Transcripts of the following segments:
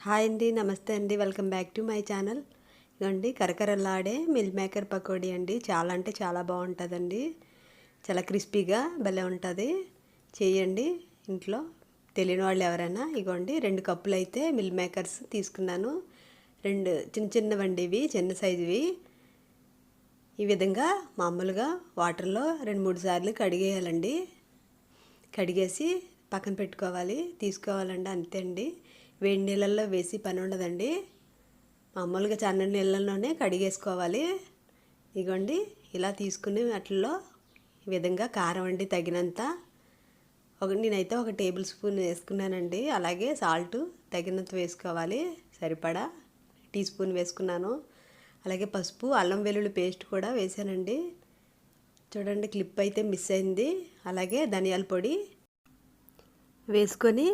Hi అండి నమస్తే అండి. Welcome back to my channel. ఇదండి కరకరలాడే మిల్ మేకర్ పకోడీ అండి. చాలా అంటే చాలా బాగుంటుందండి. చాలా క్రిస్పీగా భలే ఉంటుంది. చేయండి ఇంట్లో. తెలియని వాళ్ళు ఎవరైనా ఇగోండి రెండు కప్పులు అయితే మిల్ మేకర్స్ తీసుకున్నాను. రెండు చిన్న చిన్నవండి ఇవి చిన్న సైజువి. ఈ విధంగా మామూలుగా వాటర్లో రెండు మూడు సార్లు కడిగేయాలండి. కడిగేసి పక్కన పెట్టుకోవాలి. తీసుకోవాలండి అంతే అండి. వేడి నీళ్ళల్లో వేసి పని ఉండదండి. మామూలుగా చన్న నీళ్ళల్లోనే కడిగేసుకోవాలి. ఇగోండి ఇలా తీసుకుని వాటిల్లో ఈ విధంగా కారం అండి తగినంత. ఒక నేనైతే ఒక టేబుల్ స్పూన్ వేసుకున్నానండి. అలాగే సాల్ట్ తగినంత వేసుకోవాలి సరిపడా. టీ స్పూన్ వేసుకున్నాను. అలాగే పసుపు అల్లం వెల్లుల్లి పేస్ట్ కూడా వేసానండి. చూడండి క్లిప్ అయితే మిస్ అయింది. అలాగే ధనియాల పొడి వేసుకొని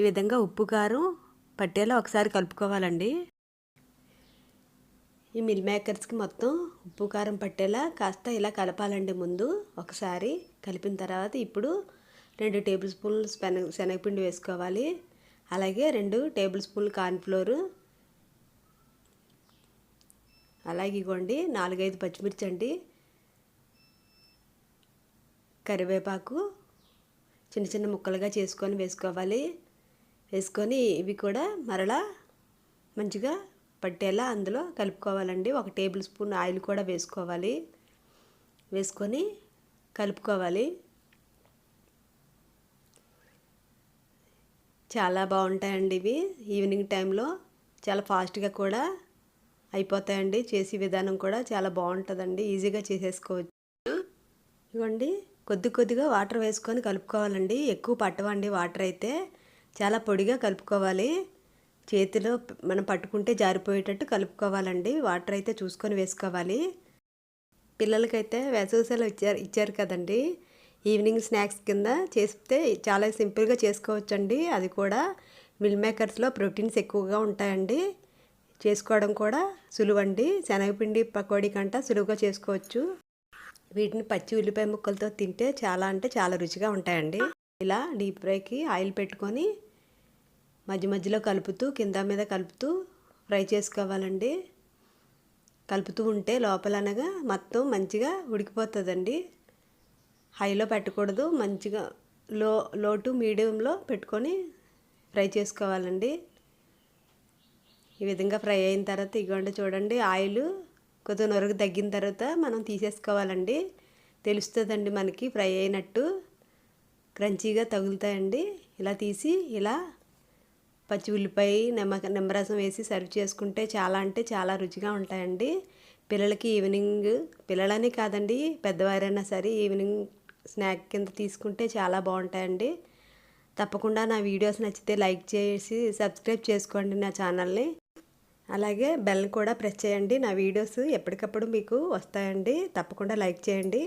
ఈ విధంగా ఉప్పు కారం పట్టేలా ఒకసారి కలుపుకోవాలండి. ఈ మిల్ మేకర్స్కి మొత్తం ఉప్పు కారం పట్టేలా కాస్త ఇలా కలపాలండి ముందు ఒకసారి. కలిపిన తర్వాత ఇప్పుడు రెండు టేబుల్ స్పూన్లు శనగ శనగపిండి వేసుకోవాలి. అలాగే రెండు టేబుల్ స్పూన్లు కార్న్ఫ్లోరు. అలాగే ఇవ్వండి నాలుగైదు పచ్చిమిర్చి అండి. కరివేపాకు చిన్న చిన్న ముక్కలుగా చేసుకొని వేసుకోవాలి. వేసుకొని ఇవి కూడా మరలా మంచిగా పట్టేలా అందులో కలుపుకోవాలండి. ఒక టేబుల్ స్పూన్ ఆయిల్ కూడా వేసుకోవాలి. వేసుకొని కలుపుకోవాలి. చాలా బాగుంటాయండి ఇవి. ఈవినింగ్ టైంలో చాలా ఫాస్ట్గా కూడా అయిపోతాయండి. చేసే విధానం కూడా చాలా బాగుంటుందండి. ఈజీగా చేసేసుకోవచ్చు. ఇవ్వండి. కొద్ది కొద్దిగా వాటర్ వేసుకొని కలుపుకోవాలండి. ఎక్కువ పట్టవండి వాటర్ అయితే. చాలా పొడిగా కలుపుకోవాలి. చేతిలో మనం పట్టుకుంటే జారిపోయేటట్టు కలుపుకోవాలండి. వాటర్ అయితే చూసుకొని వేసుకోవాలి. పిల్లలకైతే వేసవిసలు ఇచ్చారు ఇచ్చారు కదండి. ఈవినింగ్ స్నాక్స్ కింద చేస్తే చాలా సింపుల్గా చేసుకోవచ్చండి. అది కూడా మిల్ మేకర్స్లో ప్రోటీన్స్ ఎక్కువగా ఉంటాయండి. చేసుకోవడం కూడా సులువండి. శనగపిండి పకోడీ కంట సులువుగా చేసుకోవచ్చు. వీటిని పచ్చి ఉల్లిపాయ ముక్కలతో తింటే చాలా అంటే చాలా రుచిగా ఉంటాయండి. ఇలా డీప్ ఫ్రైకి ఆయిల్ పెట్టుకొని మధ్య మధ్యలో కలుపుతూ కింద మీద కలుపుతూ ఫ్రై చేసుకోవాలండి. కలుపుతూ ఉంటే లోపలనగా మొత్తం మంచిగా ఉడికిపోతుందండి. హైలో పెట్టకూడదు మంచిగా లో లో టు మీడియంలో పెట్టుకొని ఫ్రై చేసుకోవాలండి. ఈ విధంగా ఫ్రై అయిన తర్వాత ఇగోండి చూడండి ఆయిల్ కొద్దిగా నొరకు తగ్గిన తర్వాత మనం తీసేసుకోవాలండి. తెలుస్తుందండి మనకి ఫ్రై అయినట్టు. క్రంచీగా తగులుతాయండి. ఇలా తీసి ఇలా పచ్చి ఉల్లిపాయ నిమ్మ నిమ్మరసం వేసి సర్వ్ చేసుకుంటే చాలా అంటే చాలా రుచిగా ఉంటాయండి. పిల్లలకి ఈవినింగ్ పిల్లలని కాదండి పెద్దవారైనా సరే ఈవినింగ్ స్నాక్ కింద తీసుకుంటే చాలా బాగుంటాయండి. తప్పకుండా నా వీడియోస్ నచ్చితే లైక్ చేసి సబ్స్క్రైబ్ చేసుకోండి నా ఛానల్ని. అలాగే బెల్ కూడా ప్రెస్ చేయండి. నా వీడియోస్ ఎప్పటికప్పుడు మీకు వస్తాయండి. తప్పకుండా లైక్ చేయండి.